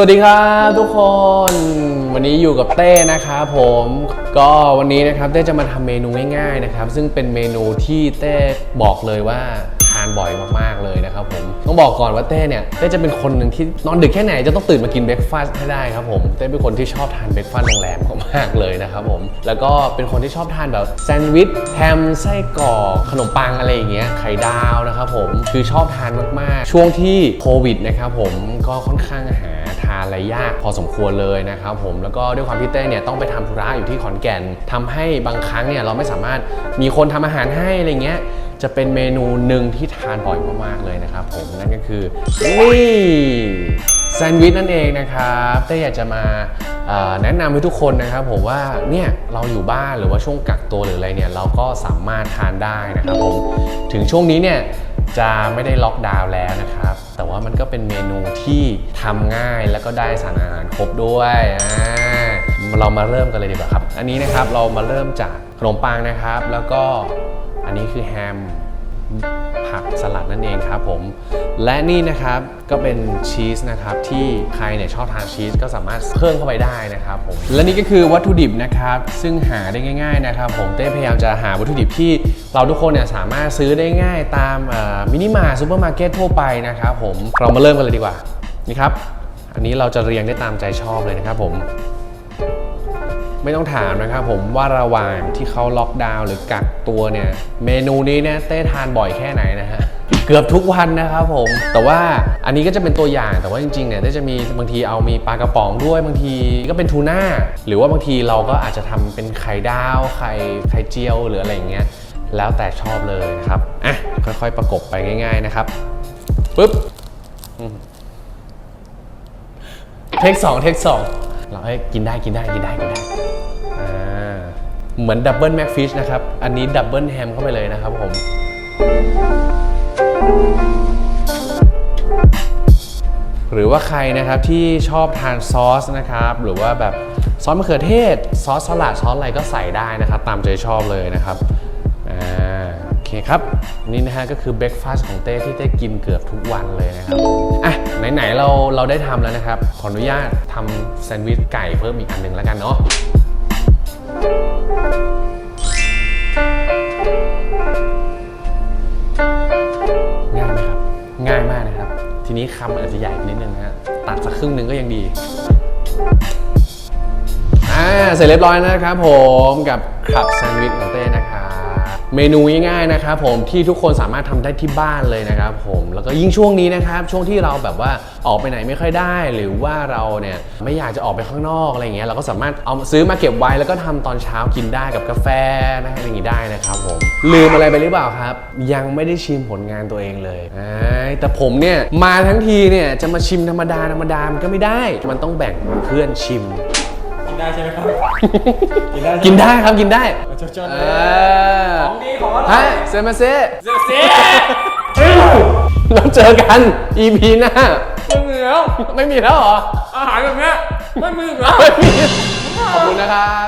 วัสดีครับทุกคน วันนี้อยู่กับเต้นะครับผมก็วันนี้นะครับเต้จะมาทำเมนูง่ายๆนะครับ ซึ่งเป็นเมนูที่เต้บอกเลยว่าทานบ่อยมากๆเลยนะครับผมต้องบอกก่อนว่าเต้เนี่ยเต้จะเป็นคนหนึ่งที่นอนดึกแค่ไหนจะต้องตื่นมากินเบรกฟาสต์ให้ได้ครับผมเต้เป็นคนที่ชอบทานเบรกฟาสต์โรงแรมมากเลยนะครับผมแล้วก็เป็นคนที่ชอบทานแบบแซนด์วิชแฮมไส้กรอกขนมปังอะไรอย่างเงี้ยไข่ดาวนะครับผมคือชอบทานมากๆ ช่วงที่โควิดนะครับผมก็ค่อนข้างหาทาอะไรยากพอสมควรเลยนะครับผมแล้วก็ด้วยความที่เต้เนี่ยต้องไปทำธุระอยู่ที่ขอนแก่นทำให้บางครั้งเนี่ยเราไม่สามารถมีคนทำอาหารให้อะไรเงี้ยจะเป็นเมนูหนึ่งที่ทานบ่อยมากๆเลยนะครับผมนั่นก็คือนี่แซนด์วิชนั่นเองนะครับเต้อยากจะมา แนะนำให้ทุกคนนะครับผมว่าเนี่ยเราอยู่บ้านหรือว่าช่วงกักตัวหรืออะไรเนี่ยเราก็สามารถทานได้นะครับผมถึงช่วงนี้เนี่ยจะไม่ได้ล็อกดาวน์แล้วนะครับ แต่ว่ามันก็เป็นเมนูที่ทำง่ายแล้วก็ได้สารอาหารครบด้วยเรามาเริ่มกันเลยดีกว่าครับ อันนี้นะครับเรามาเริ่มจากขนมปังนะครับ แล้วก็อันนี้คือแฮม ผักสลัดนั่นเองครับผม และนี่นะครับก็เป็นชีสนะครับที่ใครเนี่ยชอบทานชีสก็สามารถเพิ่มเข้าไปได้นะครับผมและนี่ก็คือวัตถุดิบนะครับซึ่งหาได้ง่าย ๆนะครับ ผมเต้พยายามจะหาวัตถุดิบที่เราทุกคนเนี่ยสามารถซื้อได้ง่ายตามมินิมาร์ซูเปอร์มาร์เก็ตทั่วไปนะครับผมเรามาเริ่มกันเลยดีกว่านี่ครับอันนี้เราจะเรียงได้ตามใจชอบเลยนะครับผม ไม่ต้องถามนะครับผมว่าระหว่างที่เขาล็อกดาวน์หรือกักตัวเนี่ย เมนูนี้เนี่ยเต้ทานบ่อยแค่ไหนนะฮะเกือบทุกวันนะครับผม แต่ว่าอันนี้ก็จะเป็นตัวอย่างแต่ว่าจริงๆเนี่ยเต้จะมีบางทีเอามีปลากระป๋องด้วยบางทีก็เป็นทูน่าหรือว่าบางทีเราก็อาจจะทำเป็นไข่ดาวไข่ไข่เจียวหรืออะไรอย่างเงี้ยแล้วแต่ชอบเลยนะครับอะค่อยๆประกบไปง่าย ๆนะครับปึ๊บเทคสองเทคสอง เราให้ยกินได้กินได้กินได้กินได้อ่าเหมือนดับเบิลแม็กฟิชนะครับ อันนี้ดับเบิลแฮมเข้าไปเลยนะครับผม หรือว่าใครนะครับที่ชอบทานซอสนะครับ หรือว่าแบบซอสมะเขือเทศ ซอสสลัดซอสอะไรก็ใส่ได้นะครับ ตามใจชอบเลยนะครับอ่า เคครับนี่นะฮะก็คือเบรกฟาสต์ของเต้ที่เต้กินเกือบทุกวันเลยนะครับ อะ ไหน ๆ เราเราได้ทำแล้วนะครับ ขออนุญาตทำแซนด์วิชไก่เพิ่มอีกอันหนึ่งแล้วกันเนาะง่ายไหมครับ ง่ายมากนะครับ ทีนี้คำอาจจะใหญ่ไปนิดนึงนะฮะตัดสักครึ่งหนึ่งก็ยังดีอ่าเสร็จเรียบร้อยนะครับผมกับขับแซนด์วิชของเต้นะครับ เมนูง่ายๆนะครับผมที่ทุกคนสามารถทำได้ที่บ้านเลยนะครับผมแล้วก็ยิ่งช่วงนี้นะครับช่วงที่เราแบบว่าออกไปไหนไม่ค่อยได้ หรือว่าเราเนี่ยไม่อยากจะออกไปข้างนอกอะไรเงี้ยเราก็สามารถเอาซื้อมาเก็บไว้แล้วก็ทำตอนเช้ากินได้กับกาแฟนะอะไรอย่างงี้ได้นะครับผมลืมอะไรไปหรือเปล่าครับ ยังไม่ได้ชิมผลงานตัวเองเลยแต่ผมเนี่ยมาทั้งทีเนี่ยจะมาชิมธรรมดาธรรมดามันก็ไม่ได้ มันต้องแบ่งเพื่อนชิม ได้ใช่ไหมครับ กินได้กินได้ครับกินได้ชดชดเอเลยอของดีของอร่อฮะยเซมาเซเสียเสียเราเจอกัน EP หน้าไม่มีแล้วไม่มีแล้วเหรอ อาหารแบบเนี้ยไม่มีอีกแล้วไม่มีขอบคุณนะครับเจอกันครับ